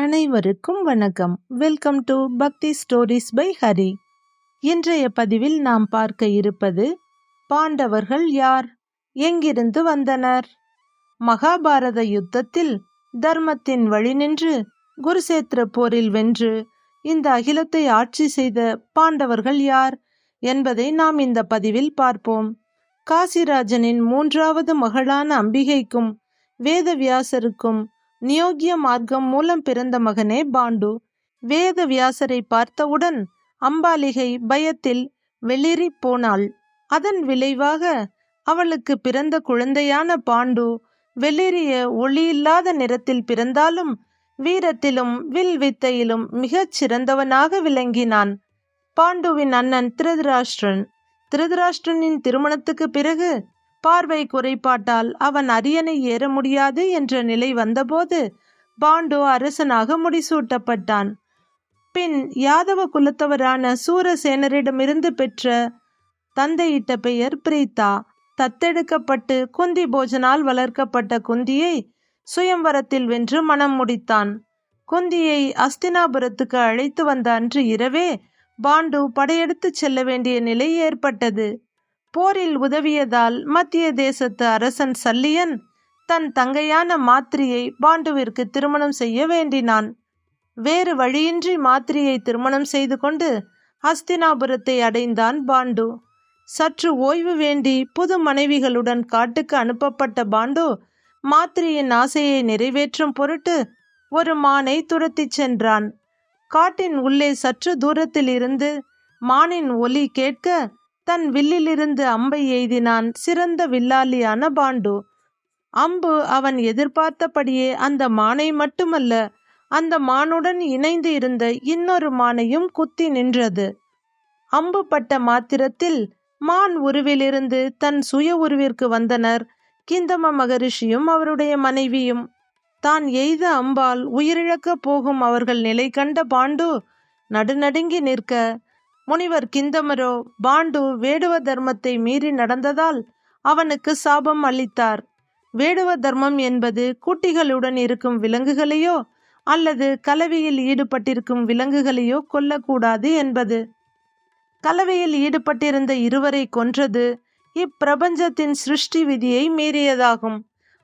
அனைவருக்கும் வணக்கம். Welcome to Bhakti stories by Hari இன்றைய பதிவில் நாம் பார்க்க இருப்பது பாண்டவர்கள் யார்? எங்கிருந்து வந்தனர்? மகாபாரத யுத்தத்தில் தர்மத்தின் வழி நின்று குருசேத்திர போரில் வென்று இந்த அகிலத்தை ஆட்சி செய்த பாண்டவர்கள் யார் என்பதை நாம் இந்த பதிவில் பார்ப்போம். காசிராஜனின் மூன்றாவது மகளான அம்பிகைக்கும் வேதவியாசருக்கும் நியோகிய மார்க்கம் மூலம் பிறந்த மகனே பாண்டு. வேத வியாசரை பார்த்தவுடன் அம்பாலிகை பயத்தில் வெளிரி போனாள். அதன் விளைவாக அவளுக்கு பிறந்த குழந்தையான பாண்டு வெளிரிய ஒளியில்லாத நிறத்தில் பிறந்தாலும் வீரத்திலும் வில் வித்தையிலும் மிகச் சிறந்தவனாக விளங்கினான். பாண்டுவின் அண்ணன் திருதராஷ்டிரன். திருதராஷ்டிரனின் திருமணத்துக்கு பிறகு பார்வை குறைபாட்டால் அவன் அரியணை ஏற முடியாது என்ற நிலை வந்தபோது பாண்டு அரசனாக முடிசூட்டப்பட்டான். பின் யாதவ குலத்தவரான சூரசேனரிடமிருந்து பெற்ற தந்தையிட்ட பெயர் பிரீதா தத்தெடுக்கப்பட்டு குந்தி போஜனால் வளர்க்கப்பட்ட குந்தியை சுயம்வரத்தில் வென்று மனம் முடித்தான். குந்தியை அஸ்தினாபுரத்துக்கு அழைத்து வந்த அன்று இரவே பாண்டு படையெடுத்துச் செல்ல வேண்டிய நிலை ஏற்பட்டது. போரில் உதவியதால் மத்திய தேசத்து அரசன் சல்லியன் தன் தங்கையான மாத்திரியை பாண்டுவிற்கு திருமணம் செய்ய வேண்டினான். வேறு வழியின்றி மாத்திரியை திருமணம் செய்து கொண்டு ஹஸ்தினாபுரத்தை அடைந்தான் பாண்டு. சற்று ஓய்வு வேண்டி புது மனைவிகளுடன் காட்டுக்கு அனுப்பப்பட்ட பாண்டு மாத்திரியின் ஆசையை நிறைவேற்றும் பொருட்டு ஒரு மானை துரத்திச் சென்றான். காட்டின் உள்ளே சற்று தூரத்தில் இருந்து மானின் ஒலி கேட்க தன் வில்லிலிருந்து அம்பை எய்தினான் சிறந்த வில்லாளியான பாண்டு. அம்பு அவன் எதிர்பார்த்தபடியே அந்த மானை மட்டுமல்ல அந்த மானுடன் இணைந்து இருந்த இன்னொரு மானையும் குத்தி நின்றது. அம்பு பட்ட மாத்திரத்தில் மான் உருவிலிருந்து தன் சுய உருவிற்கு வந்தனர் கிந்தம மகரிஷியும் அவருடைய மனைவியும். தான் எய்த அம்பால் உயிரிழக்கப் போகும் அவர்கள் நிலை கண்ட பாண்டு நடுநடுங்கி நிற்க முனிவர் கிந்தமரோ பாண்டு வேடுவ தர்மத்தை மீறி நடந்ததால் அவனுக்கு சாபம் அளித்தார். வேடுவ தர்மம் என்பது குட்டிகளுடன் இருக்கும் விலங்குகளையோ அல்லது கலவையில் ஈடுபட்டிருக்கும் விலங்குகளையோ கொல்லக்கூடாது என்பது. கலவையில் ஈடுபட்டிருந்த இருவரை கொன்றது இப்பிரபஞ்சத்தின் சிருஷ்டி விதியை மீறியதாகும்.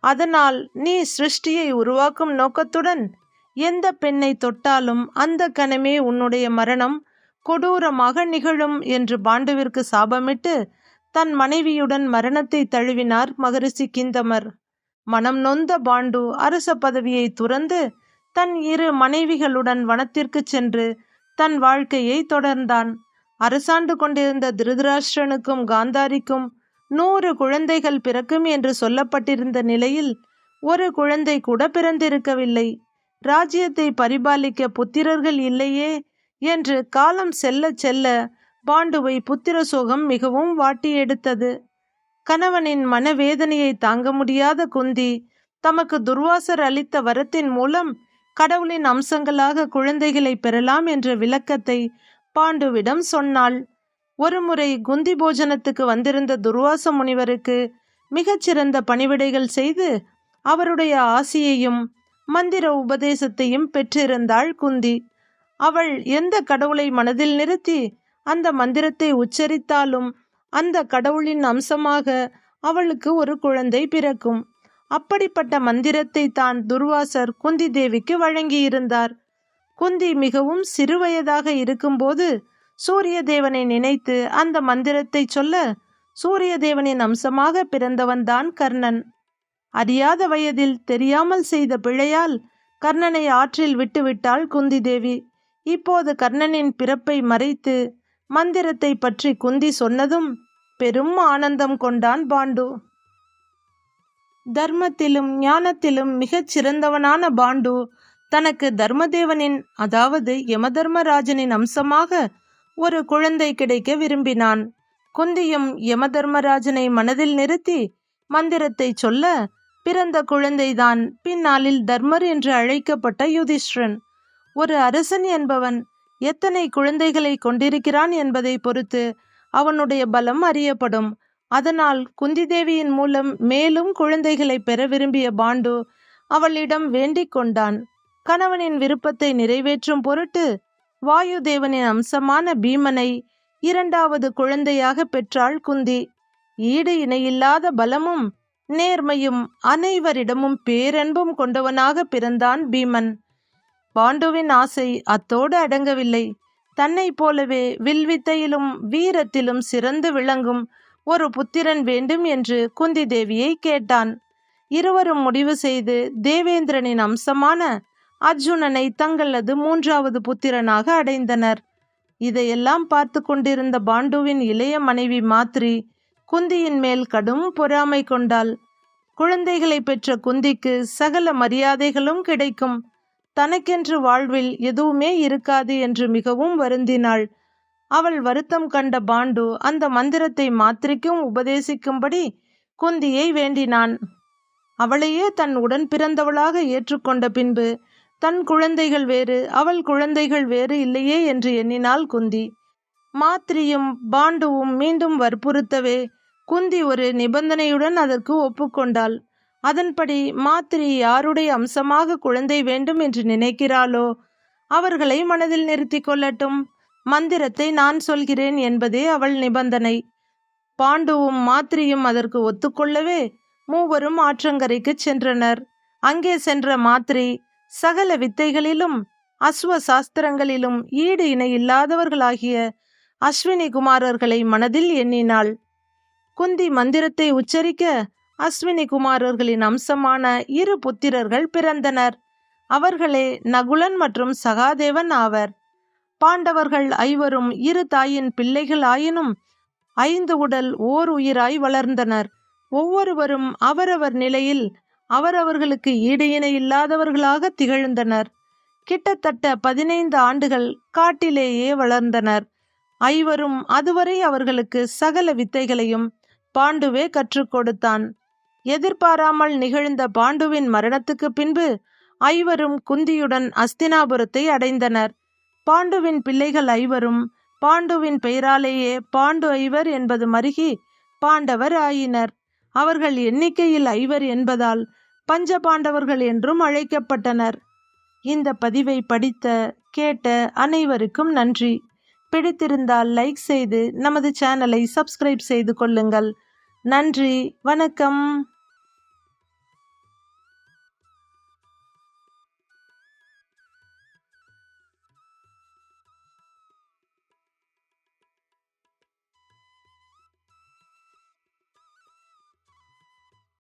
அதனால் நீ சிருஷ்டியை உருவாக்கும் நோக்கத்துடன் எந்த பெண்ணை தொட்டாலும் அந்த கணமே உன்னுடைய மரணம் கொடூரமாக நிகழும் என்று பாண்டுவிற்கு சாபமிட்டு தன் மனைவியுடன் மரணத்தை தழுவினார் மகரிஷி கிந்தமர். மனம் நொந்த பாண்டு அரச பதவியை துறந்து தன் இரு மனைவிகளுடன் வனத்திற்கு சென்று தன் வாழ்க்கையை தொடர்ந்தான். அரசாண்டு கொண்டிருந்த திருதராஷ்டிரனுக்கும் காந்தாரிக்கும் நூறு குழந்தைகள் பிறக்கும் என்று சொல்லப்பட்டிருந்த நிலையில் ஒரு குழந்தை கூட பிறந்திருக்கவில்லை. ராஜ்யத்தை பரிபாலிக்க புத்திரர்கள் இல்லையே என்று காலம் செல்ல செல்ல பாண்டுவை புத்திர சோகம் மிகவும் வாட்டி எடுத்தது. கணவனின் மனவேதனையை தாங்க முடியாத குந்தி தமக்கு துர்வாசர் அளித்த வரத்தின் மூலம் கடவுளின் அம்சங்களாக குழந்தைகளை பெறலாம் என்ற விளக்கத்தை பாண்டுவிடம் சொன்னாள். ஒருமுறை குந்தி போஜனத்துக்கு வந்திருந்த துர்வாச முனிவருக்கு மிகச்சிறந்த பணிவிடைகள் செய்து அவருடைய ஆசியையும் மந்திர உபதேசத்தையும் பெற்றிருந்தாள் குந்தி. அவள் எந்த கடவுளை மனதில் நிறுத்தி அந்த மந்திரத்தை உச்சரித்தாலும் அந்த கடவுளின் அம்சமாக அவளுக்கு ஒரு குழந்தை பிறக்கும். அப்படிப்பட்ட மந்திரத்தை தான் துர்வாசர் குந்தி தேவிக்கு வழங்கியிருந்தார். குந்தி மிகவும் சிறுவயதாக இருக்கும்போது சூரிய தேவனை நினைத்து அந்த மந்திரத்தை சொல்ல சூரிய தேவனின் அம்சமாக பிறந்தவன்தான் கர்ணன். அறியாத வயதில் தெரியாமல் செய்த பிழையால் கர்ணனை ஆற்றில் விட்டுவிட்டாள் குந்தி தேவி இப்போது கர்ணனின் பிறப்பை மறைத்து மந்திரத்தை பற்றி குந்தி சொன்னதும் பெரும் ஆனந்தம் கொண்டான் பாண்டு. தர்மத்திலும் ஞானத்திலும் மிகச் சிறந்தவனான பாண்டு தனக்கு தர்மதேவனின் அதாவது யமதர்மராஜனின் அம்சமாக ஒரு குழந்தை கிடைக்க விரும்பினான். குந்தியும் யமதர்மராஜனை மனதில் நிறுத்தி மந்திரத்தை சொல்ல பிறந்த குழந்தைதான் பின்னாளில் தர்மர் என்று அழைக்கப்பட்ட யுதிஷ்டிரன். ஒரு அரசன் என்பவன் எத்தனை குழந்தைகளை கொண்டிருக்கிறான் என்பதை பொறுத்து அவனுடைய பலம் அறியப்படும். அதனால் குந்தி தேவியின் மூலம் மேலும் குழந்தைகளை பெற விரும்பிய பாண்டு அவளிடம் வேண்டிக் கொண்டான். கணவனின் விருப்பத்தை நிறைவேற்றும் பொருட்டு வாயுதேவனின் அம்சமான பீமனை இரண்டாவது குழந்தையாக பெற்றாள் குந்தி. ஈடு இணையில்லாத பலமும் நேர்மையும் அனைவரிடமும் பேரன்பும் கொண்டவனாக பிறந்தான் பீமன். பாண்டுவின் ஆசை அத்தோடு அடங்கவில்லை. தன்னைப் போலவே வில்வித்தையிலும் வீரத்திலும் சிறந்து விளங்கும் ஒரு புத்திரன் வேண்டும் என்று குந்தி தேவியை கேட்டான். இருவரும் முடிவு செய்து தேவேந்திரனின் அம்சமான அர்ஜுனனை தங்களது மூன்றாவது புத்திரனாக அடைந்தனர். இதையெல்லாம் பார்த்து கொண்டிருந்த பாண்டுவின் இளைய மனைவி மாத்ரி குந்தியின் மேல் கடும் பொறாமை கொண்டாள். குழந்தைகளை பெற்ற குந்திக்கு சகல மரியாதைகளும் கிடைக்கும். தனக்கென்று வாழ்வில் எதுவுமே இருக்காது என்று மிகவும் வருந்தினாள். அவள் வருத்தம் கண்ட பாண்டு அந்த மந்திரத்தை மாத்திரிக்கும் உபதேசிக்கும்படி குந்தியை வேண்டினான். அவளையே தன் உடன் பிறந்தவளாக ஏற்றுக்கொண்ட பின்பு தன் குழந்தைகள் வேறு அவள் குழந்தைகள் வேறு இல்லையே என்று எண்ணினாள் குந்தி. மாத்திரியும் பாண்டுவும் மீண்டும் வற்புறுத்தவே குந்தி ஒரு நிபந்தனையுடன் அதற்கு ஒப்புக்கொண்டாள். அதன்படி மாத்திரி யாருடைய அம்சமாக குழந்தை வேண்டும் என்று நினைக்கிறாளோ? அவர்களை மனதில் நிறுத்தி கொள்ளட்டும். மந்திரத்தை நான் சொல்கிறேன் என்பதே அவள் நிபந்தனை. பாண்டுவும் மாத்திரியும் அதற்கு ஒத்துக்கொள்ளவே மூவரும் ஆற்றங்கரைக்கு சென்றனர். அங்கே சென்ற மாத்திரி சகல வித்தைகளிலும் அஸ்வ சாஸ்திரங்களிலும் ஈடு இணை இல்லாதவர்களாகிய அஸ்வினி குமாரர்களை மனதில் எண்ணினாள். குந்தி மந்திரத்தை உச்சரிக்க அஸ்வினி குமாரர்களின் அம்சமான இரு புத்திரர்கள் பிறந்தனர். அவர்களே நகுலன் மற்றும் சகாதேவன் ஆவர். பாண்டவர்கள் ஐவரும் இரு தாயின் பிள்ளைகள் ஆயினும் ஐந்து உடல் ஓர் உயிராய் வளர்ந்தனர். ஒவ்வொருவரும் அவரவர் நிலையில் அவரவர்களுக்கு ஈடு இணை இல்லாதவர்களாக திகழ்ந்தனர். கிட்டத்தட்ட பதினைந்து ஆண்டுகள் காட்டிலேயே வளர்ந்தனர். ஐவரும் அதுவரை அவர்களுக்கு சகல வித்தைகளையும் பாண்டுவே கற்றுக் கொடுத்தான். எதிர்பாராமல் நிகழ்ந்த பாண்டுவின் மரணத்துக்கு பின்பு ஐவரும் குந்தியுடன் அஸ்தினாபுரத்தை அடைந்தனர். பாண்டுவின் பிள்ளைகள் ஐவரும் பாண்டுவின் பெயராலேயே பாண்டு ஐவர் என்பது மருகி பாண்டவர் ஆயினர். அவர்கள் எண்ணிக்கையில் ஐவர் என்பதால் பஞ்ச பாண்டவர்கள் என்றும் அழைக்கப்பட்டனர். இந்த பதிவை படித்த கேட்ட அனைவருக்கும் நன்றி. பிடித்திருந்தால் லைக் செய்து நமது சேனலை சப்ஸ்கிரைப் செய்து கொள்ளுங்கள். நன்றி வணக்கம்.